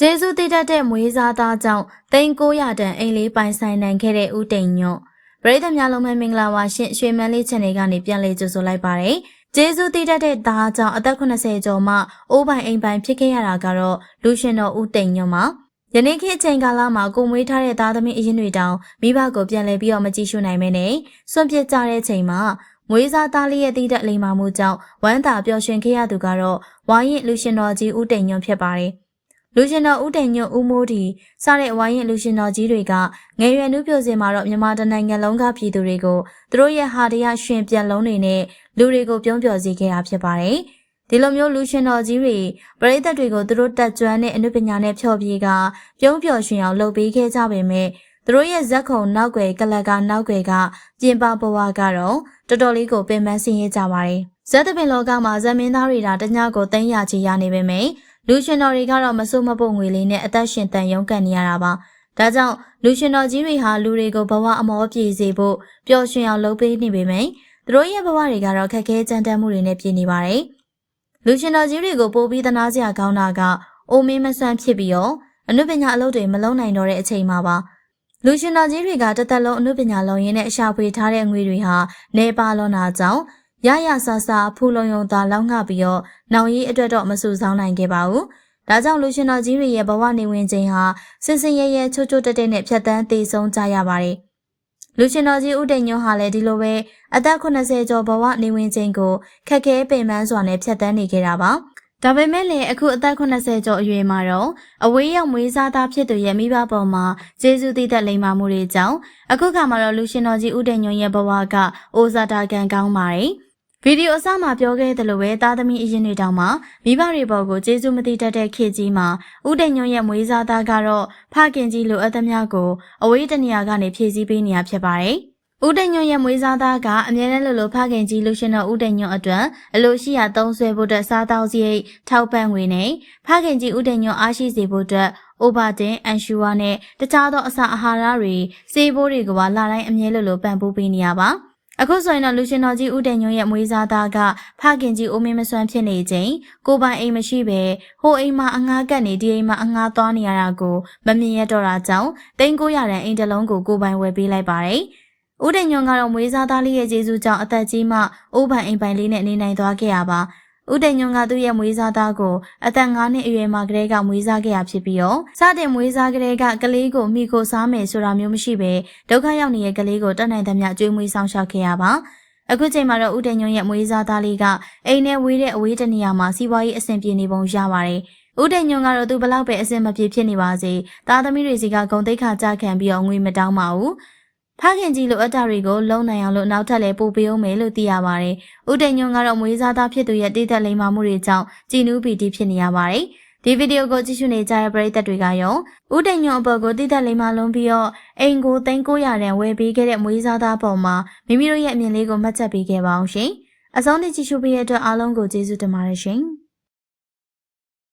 ကျေးဇူးတည်တတ်တဲ့မွေးစားသားကြောင့်တိန်900တန်အိမ်လေးပိုင်ဆိုင်နိုင်ခဲ့တဲ့ဦးတိန်ညွန့်ပရိသတ်များလုံးပဲမင်္ဂလာပါရှင်ရွှေမန်းလေး channel ကနေပြန်လည်ကြိုဆိုလိုက်ပါတယ်ကျေးဇူးတည်တတ်တဲ့သားကြောင့်အသက်80ကျော်မှအိုးပိုင်အိမ်ပိုင်ဖြစ်ခဲ့ရတာကတော့လူရှင်တော်ဦးတိန်ညွန့်ပါယနေ့ခေတ်အချိန်ကာလမှာကိုမွေးထားတဲ့သားသမီးအရင်တွေတောင်မိဘကိုပြန်လည်ပြီးတော့မကြည့်ရှုနိုင်မဲနဲ့စွန့်ပစ်ကြတဲ့ချိန်မှာမွေးစားသားလေးရဲ့တည်တဲ့လိမ္မာမှုကြောင့်ဝမ်းသာပျော်ရွှင်ခဲ့ရသူကတော့ဝိုင်းရင်လူရှင်တော်ကြီးဦးတိန်ညွန့်ဖြစ်ပါတယ် လူရှင်တော်ဦးတိန်ညွန့်ဦးမိုးဒီစတဲ့ဝိုင်းရင်လူရှင်တော်ကြီးတွေကငယ်ရွယ်နှုပြစင်မှာတော့မြန်မာတိုင်းနိုင်ငံလုံးကပြည်သူတွေကိုသူတို့ရဲ့ဟာတရားရှင်ပြန်လုံးတွေနဲ့လူတွေကိုပြုံးပျော်စေခဲ့တာဖြစ်ပါတယ်ဒီလိုမျိုးလူရှင်တော်ကြီးတွေပရိသတ်တွေကိုသူတို့တက်ကြွတဲ့အမှုပညာနဲ့ဖျော်ဖြေကပြုံးပျော်ရွှင်အောင်လုပ်ပေးခဲ့ကြပေမဲ့သူတို့ရဲ့ဇက်ခုံနောက်ွယ်ကလကနောက်ွယ်ကပြင်ပဘဝကတော့တော်တော်လေးကိုပင်ပန်းဆင်းရဲကြပါတယ်ဇက်တပင်လောကမှာဇက်မင်းသားတွေဒါတညကိုသိမ်းရချီရနေပေမဲ့ လူရှင်တော်တွေကတော့မစိုးမပုတ်ငွေလေးနဲ့အသက်ရှင်တန်ရုံးကန်နေရတာပါဒါကြောင့်လူရှင်တော်ကြီးတွေဟာလူတွေကိုဘဝအမောပြေစေဖို့ပျော်ရွှင်အောင်လုပ်ပေးနေပေမဲ့သူတို့ရဲ့ဘဝတွေကတော့ခက်ခဲကြမ်းတမ်းမှုတွေနဲ့ပြည့်နေပါတယ်လူရှင်တော်ကြီးတွေကိုပို့ပြီးသနာစရာကောင်းတာကအိုမင်းမဆန်းဖြစ်ပြီးတော့အနုပညာအလုပ်တွေမလုပ်နိုင်တော့တဲ့အချိန်မှာပါလူရှင်တော်ကြီးတွေကတသက်လုံးအနုပညာလုံရင်းနဲ့အရှာဖွေထားတဲ့ငွေတွေဟာနေပါလွန်တာကြောင့် ရရဆဆဖူလုံယုံသာလောက်ငှပြီးတော့နောင်ရီအတွက်တော့မဆူဆောင်းနိုင်ခဲ့ပါဘူး။ဒါကြောင့်လူရှင်တော်ကြီးတွေရဲ့ဘဝနေဝင်ခြင်းဟာစင်စင်ရဲရဲချိုးချိုးတက်တက်နဲ့ဖြတ်တန်းသေးဆုံးကြရပါတယ်။လူရှင်တော်ကြီးဦးတိန်ညွန့်ဟာလည်းဒီလိုပဲအသက်80ကျော်ဘဝနေဝင်ခြင်းကိုခက်ခဲပင်ပန်းစွာနဲ့ဖြတ်တန်းနေခဲ့တာပါ။ဒါပေမဲ့လည်းအခုအသက်80ကျော်အရွယ်မှာတော့အဝေးရောက်မွေးစားသားဖြစ်သူရဲ့မိဘပေါ်မှာကျေးဇူးတည်တဲ့လိမ္မာမှုတွေကြောင့်အခုခါမှာတော့လူရှင်တော်ကြီးဦးတင်ညွန့်ရဲ့ဘဝကအိုဇာတာကန်ကောင်းပါတယ်။ ဗီဒီယိုအစမှာပြောခဲ့သလိုပဲသားသမီးအရင်တွေတောင်မှမိဘတွေပေါ်ကိုကျေးဇူးမသိတတ်တဲ့ခေတ်ကြီးမှာဦးတင်ညွန့်ရဲ့မွေးစားသားကတော့ဖခင်ကြီးလိုအပ်သမျှကိုအဝေးတနေရာကနေဖြည့်ဆည်းပေးနေရဖြစ်ပါတယ်။ဦးတင်ညွန့်ရဲ့မွေးစားသားကအမြဲတမ်းလိုလိုဖခင်ကြီးလူရှင်တော်ဦးတင်ညွန့်အတွက်အလိုရှိရာသုံးဆွဲဖို့အတွက်စားတောက်စရိတ်ထောက်ပံ့ငွေနဲ့ဖခင်ကြီးဦးတင်ညွန့်အားရှိစေဖို့အတွက်အိုဘာတင်အန်ရှူဝါနဲ့တခြားသောအစာအာဟာရတွေစေးဘိုးတွေကလာတိုင်းအမြဲလိုလိုပံ့ပိုးပေးနေရပါ။ အခုဆိုရင်တော့လူရှင်တော်ကြီးဦးတင်ညွန့်ရဲ့မွေးစားသားကဖခင်ကြီးဦးမင်းမစွမ်းဖြစ်နေချိန်ကိုပိုင်အိမ်မရှိပဲဟိုအိမ်မှာအငှားကပ်နေဒီအိမ်မှာအငှားသွားနေရတာကိုမမြင်ရတော့တာကြောင့်တိန်း900ရန်အိမ်တလုံးကိုကိုပိုင်ဝယ်ပေးလိုက်ပါတယ်။ဦးတင်ညွန့်ကတော့မွေးစားသားလေးရဲ့ကျေးဇူးကြောင့်အသက်ကြီးမှအိုးပိုင်အိမ်ပိုင်လေးနဲ့နေနိုင်သွားခဲ့ရပါ။ ဦးတိန်ညွန့်ကသူ့ရဲ့မွေးစားသားကိုအသက်9နှစ်အရွယ်မှာကလေးကမွေးစားခဲ့ရဖြစ်ပြီးတော့စတင်မွေးစားကလေးကကလေးကိုမိကိုစားမယ်ဆိုတာမျိုးမရှိဘဲဒုက္ခရောက်နေတဲ့ကလေးကိုတတ်နိုင်သမျှကြွေးမွေးဆောင်ရှောက်ခဲ့ရပါအခုချိန်မှာတော့ဦးတင်ညွန့်ရဲ့မွေးစားသားလေးကအိမ်နဲ့ဝေးတဲ့အဝေးတနေရာမှာစီးပွားရေးအဆင်ပြေနေပုံရပါတယ်ဦးတင်ညွန့်ကတော့သူဘလောက်ပဲအဆင်မပြေဖြစ်နေပါစေသားသမီးတွေစီကဂုံတိတ်ခါကြခံပြီးတော့ငွေမတောင်းပါဘူး ဖခင်ကြီးလိုအပ်တာတွေကိုလုံနိုင်အောင်လို့နောက်ထပ်လည်းပို့ပေးအောင်မယ်လို့သိရပါတယ်။ဦးတိန်ညွန့်ကတော့မွေးစားသားဖြစ်သူရဲ့တည်သက်လိမ္မာမှုတွေကြောင့်ကြည်နူးပီတီဖြစ်နေရပါတယ်။ဒီဗီဒီယိုကိုကြည့်ရှုနေကြတဲ့ပရိသတ်တွေကရောဦးတိန်ညွန့်အပေါ်ကိုတည်သက်လိမ္မာလုံးပြီးတော့အိမ်ကို3900တန်ဝယ်ပေးခဲ့တဲ့မွေးစားသားပေါ်မှာမိမိတို့ရဲ့အမြင်လေးကိုမှတ်ချက်ပေးခဲ့ပါအောင်ရှင်။အဆုံးထိကြည့်ရှုပေးတဲ့အတွက်အားလုံးကိုကျေးဇူးတင်ပါတယ်ရှင်။